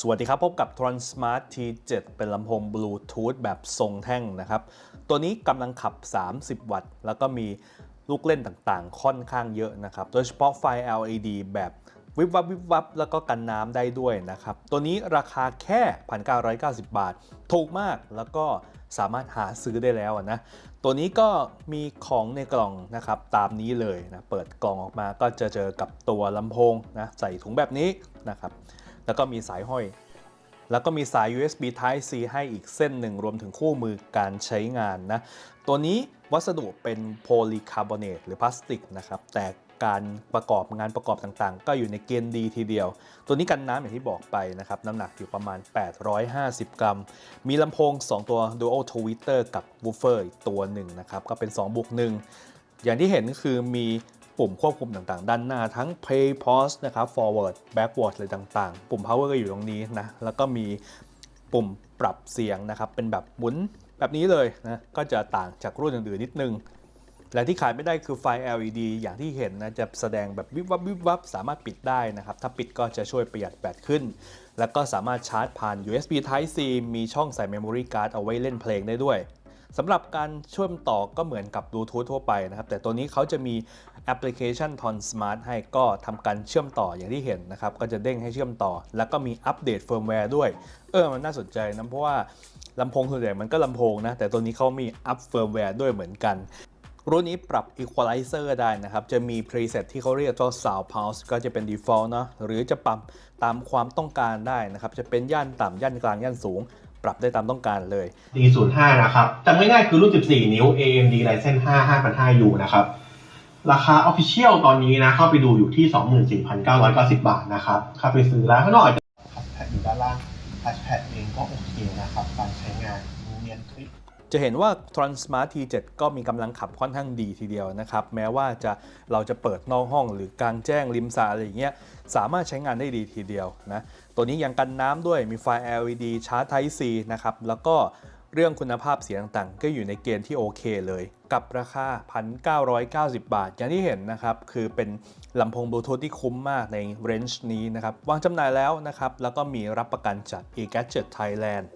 สวัสดีครับ พบกับ Transmart T7 เป็นลำโพงบลูทูธแบบทรงแท่งนะครับ ตัวนี้กำลังขับ 30 วัตต์ แล้วก็มีลูกเล่นต่างๆ ค่อนข้างเยอะนะครับ โดยเฉพาะไฟ LED แบบวิบวับวิบวับแล้วก็กันน้ำได้ด้วยนะครับ ตัวนี้ราคาแค่ 1,990 บาท ถูกมากแล้วก็สามารถหาซื้อได้แล้วนะ ตัวนี้ก็มีของในกล่องนะครับตามนี้เลยนะ เปิดกล่องออกมาก็จะเจอกับตัวลำโพงนะใส่ถุงแบบนี้นะครับ แล้วก็มีสายห้อย แล้วก็มีสาย USB Type C ให้อีกเส้นหนึ่งรวมถึงคู่มือการใช้งานนะ ตัวนี้วัสดุเป็นโพลีคาร์บอเนตหรือพลาสติกนะครับ แต่การประกอบงานประกอบต่างๆ ก็อยู่ในเกณฑ์ดีทีเดียว ตัวนี้กันน้ำอย่างที่บอกไปนะครับ น้ำหนักอยู่ประมาณ 850 กรัม มีลำโพง 2 ตัว Dual Tweeter กับวูฟเฟอร์อีกตัวหนึ่งนะครับ ก็เป็น2บวก1อย่างที่เห็นคือมี ปุ่มควบคุมต่างๆ ด้านหน้าทั้ง play pause นะครับ forward backward อะไรต่างๆ ปุ่ม power ก็อยู่ตรงนี้นะ แล้วก็มีปุ่มปรับเสียงนะครับ เป็นแบบหมุนแบบนี้เลยนะ ก็จะต่างจากรุ่นอื่นๆนิดนึง และที่ขายไม่ได้คือไฟ LED อย่างที่เห็นนะ จะแสดงแบบวิบวับวิบวับสามารถปิดได้นะครับ ถ้าปิดก็จะช่วยประหยัดแบตขึ้น แล้วก็สามารถชาร์จผ่าน USB Type C มีช่องใส่ Memory Card เอาไว้เล่นเพลงได้ด้วย สำหรับการเชื่อมต่อก็เหมือนกับบลูทูธทั่วไปนะครับ แต่ตัวนี้เขาจะมีแอปพลิเคชัน Ton Smart ให้ก็ทำการเชื่อมต่ออย่างที่เห็นนะครับ ก็จะเด้งให้เชื่อมต่อ แล้วก็มีอัปเดตเฟิร์มแวร์ด้วย เออมันน่าสนใจนะเพราะว่าลำโพงส่วนใหญ่มันก็ลำโพงนะ แต่ตัวนี้เขามีอัปเฟิร์มแวร์ด้วยเหมือนกันรุ่นนี้ปรับ Equalizer ได้นะครับ จะมี preset ที่เขาเรียกว่า Sound Pulse ก็จะเป็น default เนอะหรือจะปรับตามความต้องการได้นะครับ จะเป็นย่านต่ำย่านกลางย่านสูง ปรับได้ตามต้องการเลย D05 นะครับจำง่ายๆคือรุ่น 14 นิ้ว AMD Ryzen 5 5 0 0 U นะครับ ราคา Official ตอนนี้นะ เข้าไปดูอยู่ที่ 24,990 บาทนะครับเข้าไปซื้อแล้วข้างนอกแพดอยู่ด้านล่างทัชแพดเองก็โอเคนะครับการใช้งานเนียนคลิป จะเห็นว่า Transmart T7 ก็มีกำลังขับค่อนข้างดีทีเดียวนะครับ แม้ว่าจะเราจะเปิดนอกห้องหรือกลางแจ้งริมสระอะไรอย่างเงี้ยสามารถใช้งานได้ดีทีเดียวนะ ตัวนี้ยังกันน้ำด้วยมีไฟ LED ชาร์จ Type C นะครับ แล้วก็เรื่องคุณภาพเสียงต่างๆ ก็อยู่ในเกณฑ์ที่โอเคเลย กับราคา 1,990 บาท อย่างที่เห็นนะครับ คือเป็นลำโพงบลูทูธที่คุ้มมากในเรนจ์นี้นะครับ วางจำหน่ายแล้วนะครับ แล้วก็มีรับประกันจาก e-Gadget Thailand